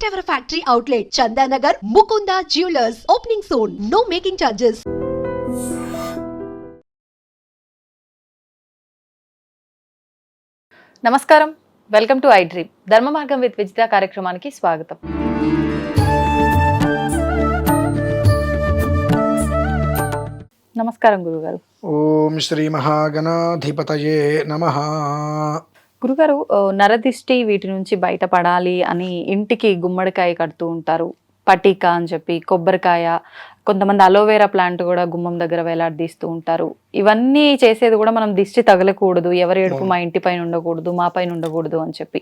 First ever factory outlet Chandanagar Mukunda jewellers opening soon no making charges నమస్కారం welcome to I dream Dharma with Vijitha కార్యక్రమానికి స్వాగతం నమస్కారం గురుగారు ఓం శ్రీ మహాగణాధిపతయే నమః గురుగారు నరదిష్టి వీటి నుంచి బయటపడాలి అని ఇంటికి గుమ్మడికాయ కడుతూ ఉంటారు. పటిక అని చెప్పి కొబ్బరికాయ కొంతమంది అలోవేరా ప్లాంట్ కూడా గుమ్మం దగ్గర వేలాడదీస్తూ ఉంటారు. ఇవన్నీ చేసేది కూడా మనం దిష్టి తగలకూడదు ఎవరి ఏడుపు మా ఇంటి పైన ఉండకూడదు మా పైన ఉండకూడదు అని చెప్పి.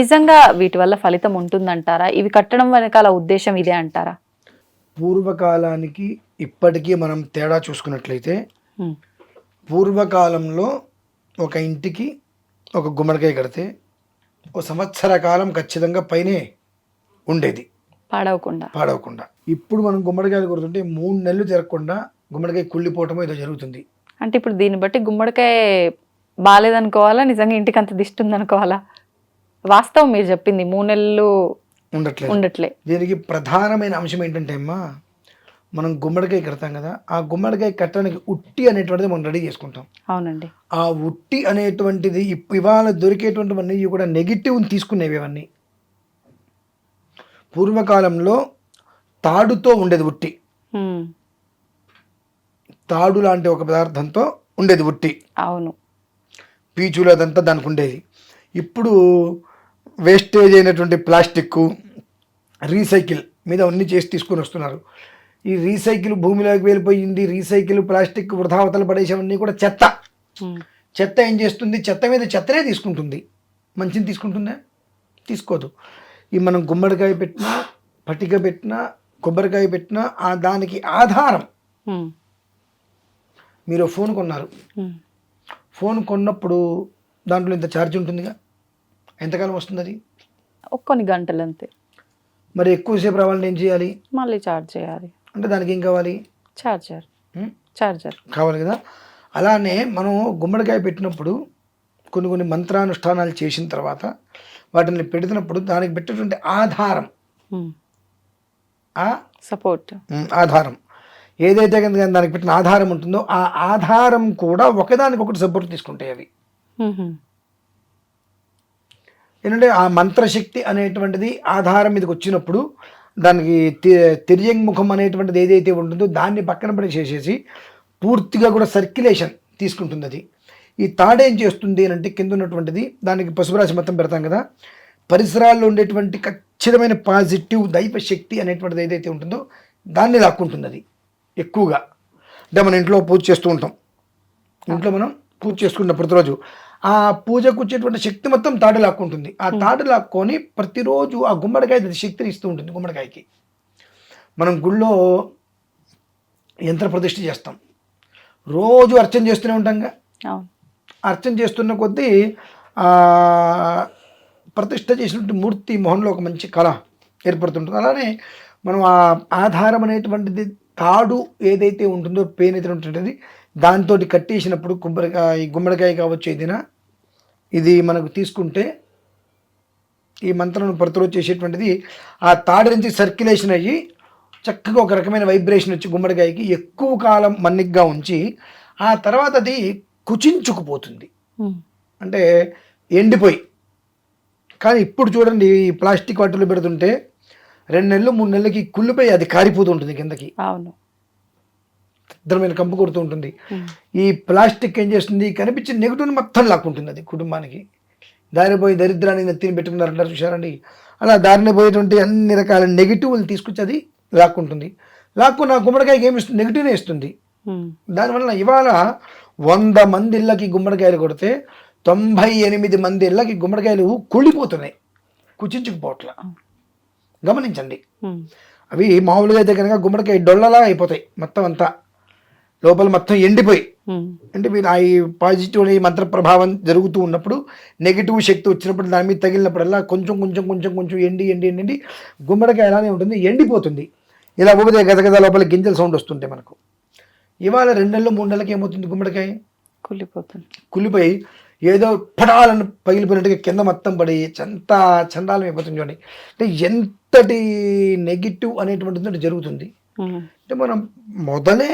నిజంగా వీటి వల్ల ఫలితం ఉంటుందంటారా? ఇవి కట్టడం వెనకాల ఉద్దేశం ఇదే అంటారా? పూర్వకాలానికి ఇప్పటికీ మనం తేడా చూసుకున్నట్లయితే పూర్వకాలంలో ఒక ఇంటికి ఒక గుమ్మడికాయ కడితే ఓ సంవత్సర కాలం ఖచ్చితంగా పైనే ఉండేది. పాడవకుండా. పాడవకుండా. ఇప్పుడు మనం గుమ్మడికాయలు కొడుతుంటే మూడు నెలలు తిరగకుండా గుమ్మడికాయ కుళ్ళిపోవటం ఏదో జరుగుతుంది. అంటే ఇప్పుడు దీన్ని బట్టి గుమ్మడికాయ బాగాలేదనుకోవాలా నిజంగా ఇంటికి అంత దిష్టి ఉందనుకోవాలా వాస్తవం మీరు చెప్పింది మూడు నెలలు ఉండట్లేదు. ఉండట్లే. దీనికి ప్రధానమైన అంశం ఏంటంటే అమ్మా మనం గుమ్మడికాయ కడతాం కదా ఆ గుమ్మడికాయ కట్టడానికి ఉట్టి అనేటువంటిది మనం రెడీ చేసుకుంటాం. అవునండి. ఆ ఉట్టి అనేటువంటిది ఇవాళ దొరికేటువంటివన్నీ కూడా నెగిటివ్ తీసుకునేవి ఇవన్నీ. పూర్వకాలంలో తాడుతో ఉండేది ఉట్టి. తాడు లాంటి ఒక పదార్థంతో ఉండేది ఉట్టి. అవును. పీచులు అదంతా దానికి ఉండేది. ఇప్పుడు వేస్టేజ్ అయినటువంటి ప్లాస్టిక్ రీసైకిల్ మీద అన్ని చేసి తీసుకొని వస్తున్నారు. ఈ రీసైకిల్ భూమిలోకి వెళ్ళిపోయింది రీసైకిల్ ప్లాస్టిక్ వృధావతలు పడేసేవన్నీ కూడా చెత్త. చెత్త ఏం చేస్తుంది? చెత్త మీద చెత్తనే తీసుకుంటుంది. మంచిని తీసుకుంటుందా? తీసుకోదు. ఈ మనం గుమ్మడికాయ పెట్టినా పటిక పెట్టినా కొబ్బరికాయ పెట్టినా ఆ దానికి ఆధారం. మీరు ఫోన్ కొన్నారు. ఫోన్ కొన్నప్పుడు దాంట్లో ఇంత ఛార్జ్ ఉంటుందిగా? ఎంతకాలం వస్తుంది అది కొన్ని గంటలు అంతే మరి ఎక్కువసేపు రావాలని ఏం చేయాలి? మళ్ళీ చార్జ్ చేయాలి. అంటే దానికి ఏం కావాలి? చార్జర్? చార్జర్. కావాలి కదా? అలానే మనం గుమ్మడికాయ పెట్టినప్పుడు కొన్ని కొన్ని మంత్రానుష్ఠానాలు చేసిన తర్వాత వాటిని పెడుతున్నప్పుడు దానికి పెట్టేటువంటి ఆధారం. ఆ? సపోర్ట్. ఆధారం. ఏదైతే కనుక దానికి పెట్టిన ఆధారం ఉంటుందో ఆ ఆధారం కూడా ఒకదానికొకటి సపోర్ట్ తీసుకుంటాయి అవి. ఏంటంటే ఆ మంత్రశక్తి అనేటువంటిది ఆధారం మీదకి వచ్చినప్పుడు దానికి తి- ముఖం అనేటువంటిది ఏదైతే ఉంటుందో దాన్ని పక్కన పడేసేసేసి పూర్తిగా కూడా సర్క్యులేషన్ తీసుకుంటుంది అది. ఈ తాడేం చేస్తుంది అంటే కింద ఉన్నటువంటిది దానికి పశుపరాశి మొత్తం పెడతాం కదా పరిసరాల్లో ఉండేటువంటి ఖచ్చితమైన పాజిటివ్ దైవ శక్తి అనేటువంటిది ఏదైతే ఉంటుందో దాన్ని లాక్కుంటుంది అది ఎక్కువగా. అంటే మన ఇంట్లో పూజ చేస్తూ ఉంటాం. ఇంట్లో మనం పూజ చేసుకుంటాం ప్రతిరోజు ఆ పూజకు వచ్చేటువంటి శక్తి మొత్తం తాడు లాక్కుంటుంది ఆ తాడు లాక్కొని ప్రతిరోజు ఆ గుమ్మడికాయ శక్తిని ఇస్తూ ఉంటుంది గుమ్మడికాయకి. మనం గుళ్ళో యంత్ర ప్రతిష్ఠ చేస్తాం. రోజు అర్చన చేస్తూనే ఉంటాంగా అర్చన చేస్తున్న కొద్దీ ఆ ప్రతిష్ఠ చేసినటువంటి మూర్తి మొహంలో ఒక మంచి కళ ఏర్పడుతుంటుంది. అలానే మనం ఆ ఆధారం అనేటువంటిది తాడు ఏదైతే ఉంటుందో పేన్ అయితే ఉంటుంటుంది దాంతో కట్టేసినప్పుడు గుమ్మడికాయ ఈ గుమ్మడికాయ కావచ్చు ఏదైనా ఇది మనకు తీసుకుంటే ఈ మంత్రం ప్రతిరోజు చేసేటువంటిది ఆ తాడు నుంచి సర్క్యులేషన్ అయ్యి చక్కగా ఒక రకమైన వైబ్రేషన్ వచ్చి గుమ్మడికాయకి ఎక్కువ కాలం మన్నిగ్గా ఉంచి ఆ తర్వాత అది కుచించుకుపోతుంది. అంటే ఎండిపోయి. కానీ ఇప్పుడు చూడండి ఈ ప్లాస్టిక్ వాటిలో పెడుతుంటే రెండు నెలలు మూడు నెలలకి కుళ్ళిపోయి అది కారిపోతూ ఉంటుంది కిందకి. అవును. ఇద్దరమైన కంపు కొడుతూ ఉంటుంది. ఈ ప్లాస్టిక్ ఏం చేస్తుంది? కనిపించిన నెగిటివ్ని మొత్తం లాక్కుంటుంది అది కుటుంబానికి. దారిని పోయి దరిద్రాన్ని నెత్తిని పెట్టుకున్నారంటారు చూశారండి? అలా దారిని పోయేటువంటి అన్ని రకాల నెగిటివ్లు తీసుకొచ్చి అది లాక్కుంటుంది. లాక్కున్న గుమ్మడికాయకి ఏమి ఇస్తుంది? నెగిటివ్నే ఇస్తుంది. దానివల్ల ఇవాళ వంద మంది ఇళ్ళకి గుమ్మడికాయలు కొడితే తొంభై ఎనిమిది మంది ఇళ్ళకి గుమ్మడికాయలు కుళ్ళిపోతున్నాయి. కుచించుకుపోవట్ల. గమనించండి. అవి మామూలుగా అయితే కనుక గుమ్మడికాయ డొల్లలా అయిపోతాయి మొత్తం అంతా. లోపల మొత్తం ఎండిపోయి. అంటే మీరు ఆ ఈ పాజిటివ్ ఈ మంత్ర ప్రభావం జరుగుతూ ఉన్నప్పుడు నెగిటివ్ శక్తి వచ్చినప్పుడు దాని మీద తగిలినప్పుడల్లా కొంచెం కొంచెం కొంచెం కొంచెం ఎండి ఎండి ఎండి గుమ్మడికాయ అలానే ఉంటుంది ఎండిపోతుంది. ఇలా ఊపితే గదగద లోపల గింజల సౌండ్ వస్తుంటాయి మనకు. ఇవాళ రెండు నెలలు మూడు నెలలకి ఏమవుతుంది గుమ్మడికాయ? కుళ్ళిపోతుంది. కుళ్ళిపోయి ఏదో పడాలని పగిలిపోయినట్టుగా కింద మొత్తం పడి చంత చండాలం అయిపోతుంది చూడండి. అంటే ఎంత ఎంతటి నెగిటివ్ అనేటువంటిది జరుగుతుంది. అంటే మనం మొదలే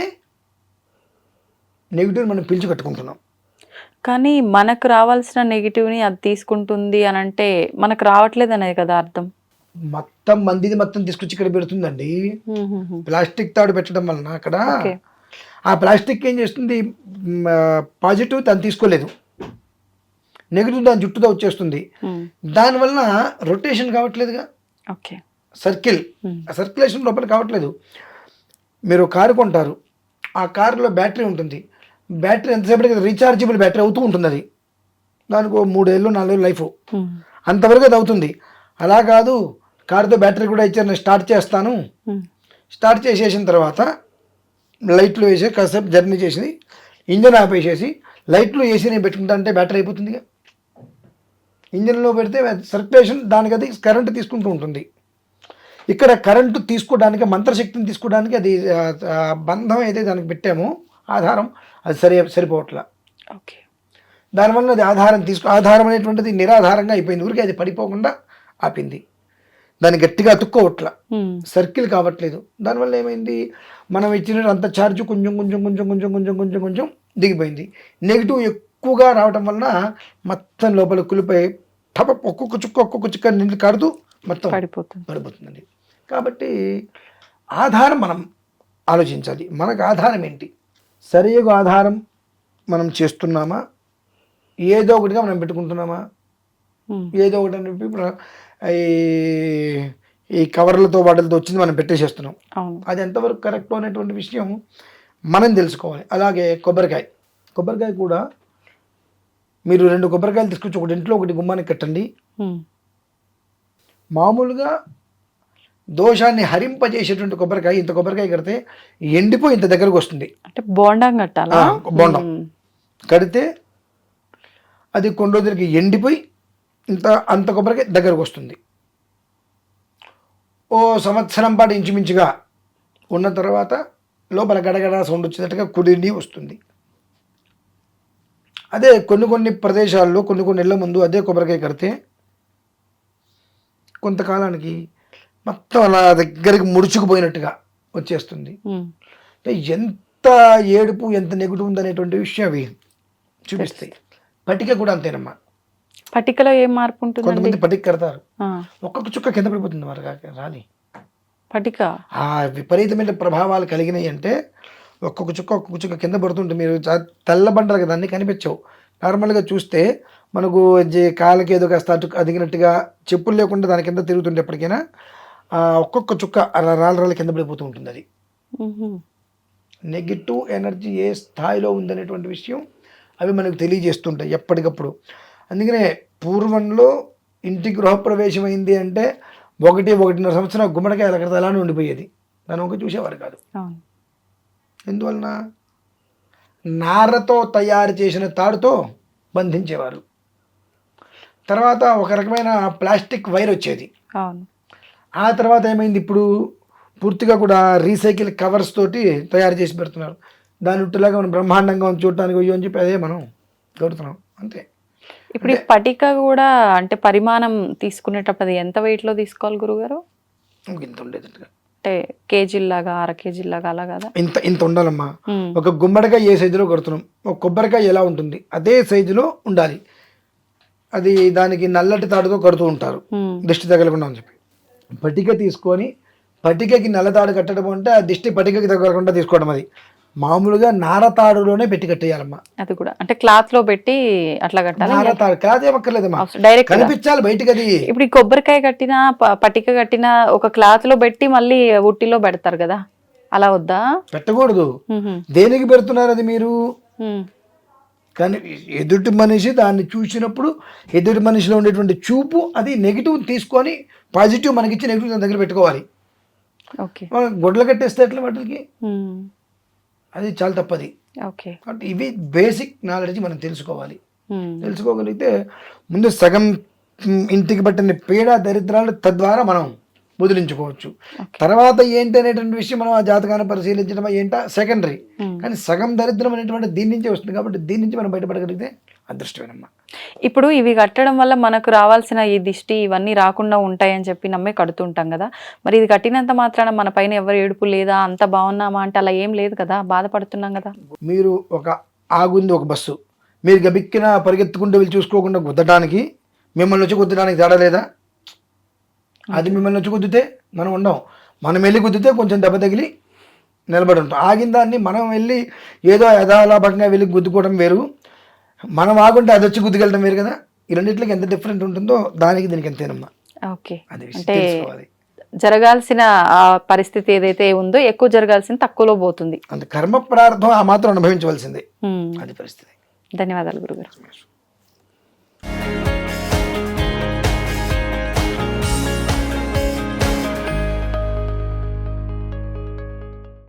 నెగిటివ్ మనం పిలిచి కట్టుకుంటున్నాం. కానీ మనకు రావాల్సిన నెగిటివ్ని అది తీసుకుంటుంది అని అంటే మనకు రావట్లేదు అనేది కదా అర్థం. మొత్తం మందిది మొత్తం తీసుకొచ్చి ఇక్కడ పెడుతుందండి. ప్లాస్టిక్ తాడు పెట్టడం వలన అక్కడ. ఆ ప్లాస్టిక్ ఏం చేస్తుంది? పాజిటివ్ తను తీసుకోలేదు. నెగిటివ్ దాని జుట్టుతో వచ్చేస్తుంది. దానివల్ల రొటేషన్ కావట్లేదుగా. ఓకే. సర్కిల్. సర్క్యులేషన్ లోపల కావట్లేదు. మీరు కారు కొంటారు. ఆ కారులో బ్యాటరీ ఉంటుంది. బ్యాటరీ ఎంతసేపటికి రీఛార్జబుల్ బ్యాటరీ అవుతూ ఉంటుంది అది. దానికి మూడేళ్ళు నాలుగేళ్ళు లైఫ్. ఉమ్. అంతవరకు అది అవుతుంది. అలా కాదు కారుతో బ్యాటరీ కూడా ఇచ్చారు నేను స్టార్ట్ చేస్తాను. ఉమ్. స్టార్ట్ చేసేసిన తర్వాత లైట్లు వేసి కాసేపు జర్నీ చేసి ఇంజన్ ఆపేసేసి లైట్లు వేసి నేను పెట్టుకుంటా అంటే బ్యాటరీ అయిపోతుందిగా ఇంజన్లో పెడితే సర్క్యులేషన్ దానికి అది కరెంట్ తీసుకుంటూ ఉంటుంది. ఇక్కడ కరెంటు తీసుకోవడానికి మంత్రశక్తిని తీసుకోవడానికి అది బంధం అయితే దానికి పెట్టామో ఆధారం అది సరి సరిపోవట్లా. ఓకే. దానివల్ల అది ఆధారం తీసుకో ఆధారం అనేటువంటిది నిరాధారంగా అయిపోయింది. ఊరికి అది పడిపోకుండా ఆపింది. దాన్ని గట్టిగా అతుక్కోవట్లా. సర్కిల్ కావట్లేదు. దానివల్ల ఏమైంది? మనం ఇచ్చిన అంత ఛార్జ్ కొంచెం కొంచెం కొంచెం కొంచెం కొంచెం కొంచెం కొంచెం దిగిపోయింది. నెగిటివ్ ఎక్కువగా రావటం వలన మొత్తం లోపల కులిపోయి టప ఒక్కొక్క చుక్క ఒక్కొక్క చుక్క నీళ్ళు కాడుతూ మొత్తం పడిపోతుంది. పడిపోతుందండి. కాబట్టి ఆధారం మనం ఆలోచించాలి. మనకు ఆధారం ఏంటి? సరియగు ఆధారం మనం చేస్తున్నామా? ఏదో ఒకటిగా మనం పెట్టుకుంటున్నామా. ఏదో ఒకటి అని చెప్పి ఈ కవర్లతో వాటిలతో వచ్చింది మనం పెట్టేసేస్తున్నాం. అది ఎంతవరకు కరెక్ట్ అనేటువంటి విషయం మనం తెలుసుకోవాలి. అలాగే కొబ్బరికాయ. కొబ్బరికాయ కూడా మీరు రెండు కొబ్బరికాయలు తీసుకొచ్చి ఒకటి ఇంట్లో ఒకటి గుమ్మానికి కట్టండి. మామూలుగా దోషాన్ని హరింపజేసేటువంటి కొబ్బరికాయ ఇంత కొబ్బరికాయ కడితే ఎండిపోయి ఇంత దగ్గరకు వస్తుంది. అంటే బోండం కట్టాలా? బోండం. కడితే అది కొన్ని రోజులకి ఎండిపోయి ఇంత అంత కొబ్బరికాయ దగ్గరకు వస్తుంది. ఓ సంవత్సరం పాటు ఇంచుమించుగా ఉన్న తర్వాత లోపల గడగడ సౌండ్ వచ్చేటట్టుగా కుడిని వస్తుంది. అదే కొన్ని కొన్ని ప్రదేశాల్లో కొన్ని కొన్ని నెలల ముందు అదే కొబ్బరికాయ కడితే కొంతకాలానికి మొత్తం అలా దగ్గరికి ముడుచుకుపోయినట్టుగా వచ్చేస్తుంది. అంటే ఎంత ఏడుపు ఎంత నెగిటివ్ ఉందనేటువంటి విషయం అవి చూపిస్తాయి. పట్టిక కూడా అంతేనమ్మా. పట్టికలో ఏం మార్పు ఉంటుందండి? కొంతమంది పట్టిక కడతారు. ఒక్కొక్క చుక్క కింద పడిపోతుంది వారు రాలి పట్టిక ఆ విపరీతమైన ప్రభావాలు కలిగినాయి అంటే ఒక్కొక్క చుక్క ఒక్కొక్క చుక్క కింద పడుతుంటే మీరు తెల్లబండలు కదా అన్నీ కనిపించవు. నార్మల్గా చూస్తే మనకు కాళ్ళకి ఏదో కాస్త అటు అదిగినట్టుగా చెప్పులు లేకుండా దాని కింద తిరుగుతుంటే ఎప్పటికైనా ఒక్కొక్క చుక్క అలా రాళ్ళ రాళ్ళ కింద పడిపోతూ ఉంటుంది అది. నెగిటివ్ ఎనర్జీ ఏ స్థాయిలో ఉందనేటువంటి విషయం అవి మనకు తెలియజేస్తుంటాయి ఎప్పటికప్పుడు. అందుకనే పూర్వంలో ఇంటి గృహప్రవేశం అయింది అంటే ఒకటి ఒకటిన్నర సంవత్సరం గుమ్మడికాయ అలా కడితే అలానే ఉండిపోయేది. దాని ఒక చూసేవారు కాదు. ఎందువలన? నారతో తయారు చేసిన తాడుతో బంధించేవారు. తర్వాత ఒక రకమైన ప్లాస్టిక్ వైర్ వచ్చేది. ఆ తర్వాత ఏమైంది? ఇప్పుడు పూర్తిగా కూడా రీసైకిల్ కవర్స్ తోటి తయారు చేసి పెడుతున్నారు. దాని ఉట్టులాగా మనం బ్రహ్మాండంగా చూడటానికి అయ్యో అని చెప్పి అదే మనం కొడుతున్నాం అంతే. ఇప్పుడు ఈ పటిక కూడా అంటే పరిమాణం తీసుకునేటప్పుడు అది ఎంత weight లో తీసుకోవాలి గురుగారు? ఇంత ఉండేటట్టుగా అంటే కేజీలాగా అర కేజీలాగా అలా కదా? ఇంత ఇంత ఉండాలమ్మా. ఒక గుమ్మడికాయ ఏ సైజులో కొడుతున్నాం? ఒక కొబ్బరికాయ ఎలా ఉంటుంది? అదే సైజులో ఉండాలి. అది దానికి నల్లటి తాడుతో కడుతూ ఉంటారు. దిష్టి తగలకుండా అని చెప్పి. పటిక తీసుకొని పటికకి నల్ల తాడు కట్టడం అంటే ఆ దిష్టి పటికకి తగలకుండా తీసుకోవడం అది. మామూలుగా నారతాడులోనే పెట్టి కట్టేయాలమ్మా. అది కూడా. అంటే క్లాత్లో పెట్టి అట్లా కట్టాలి. నారతాడు కాదేమక్కర్లేదమ్మా డైరెక్ట్ కనిపించాలి బయటికి అది. ఇప్పుడు ఈ కొబ్బరికాయ కట్టిన పటిక కట్టిన ఒక క్లాత్లో పెట్టి మళ్ళీ ఉట్టిలో పెడతారు కదా. అలా వద్దా? పెట్టకూడదు. దేనికి పెడుతున్నారు అది మీరు. కానీ ఎదుటి మనిషి దాన్ని చూసినప్పుడు ఎదుటి మనిషిలో ఉండేటువంటి చూపు అది నెగిటివ్ తీసుకొని పాజిటివ్ మనకిచ్చి నెగిటివ్ దాని దగ్గర పెట్టుకోవాలి. ఓకే. మనం గొడ్లు కట్టేస్తే ఎట్లా వాటికి. అది చాలా తప్పది. ఓకే. కాబట్టి ఇవి బేసిక్ నాలెడ్జ్ మనం తెలుసుకోవాలి. తెలుసుకోగలిగితే ముందు సగం ఇంటికి పట్టిన పీడ దరిద్రాలు తద్వారా మనం వదిలించుకోవచ్చు. తర్వాత ఏంటి అనేటువంటి విషయం మనం ఆ జాతకాన్ని పరిశీలించడం ఏంటా? సెకండరీ. కానీ సగం దరిద్రం అనేటువంటి దీని నుంచే వస్తుంది కాబట్టి దీని నుంచి మనం బయటపడగలిగితే అదృష్టమేనమ్మా. ఇప్పుడు ఇవి కట్టడం వల్ల మనకు రావాల్సిన ఈ దిష్టి ఇవన్నీ రాకుండా ఉంటాయని చెప్పి నమ్మే కడుతుంటాం కదా. మరి ఇది కట్టినంత మాత్రాన మన పైన ఎవరు ఏడుపు లేదా అంత బాగున్నామా అంటే అలా ఏం లేదు కదా. బాధపడుతున్నాం కదా. మీరు ఒక ఆగుంది ఒక బస్సు. మీరు గబిక్కిన పరిగెత్తుకుంటూ వెళ్ళి చూసుకోకుండా గుద్దడానికి మిమ్మల్ని వచ్చి గుద్దడానికి తేడా లేదా? అది మిమ్మల్ని వచ్చి గుద్దితే మనం ఉండం. మనం వెళ్ళి గుద్దితే కొంచెం దెబ్బ తగిలి నిలబడి ఉంటాం. ఆగిన దాన్ని మనం వెళ్ళి ఏదో యథాలాభంగా వెళ్ళి గుద్దుకోవడం వేరు. మనం ఆగుంటే అది వచ్చి గుద్దుకెళ్ళడం వేరు కదా. ఈ రెండిట్లకి ఎంత డిఫరెంట్ ఉంటుందో దానికి దీనికి ఎంతేనమ్మా ఓకే. అది తెలుసుకోవాలి. జరగాల్సిన ఆ పరిస్థితి ఏదైతే ఉందో ఎక్కువ జరగాల్సిన తక్కువలో పోతుంది. అంత. కర్మ ప్రార్థం ఆ మాత్రం అనుభవించవలసిందే. అది పరిస్థితి. ధన్యవాదాలు గురుగారు.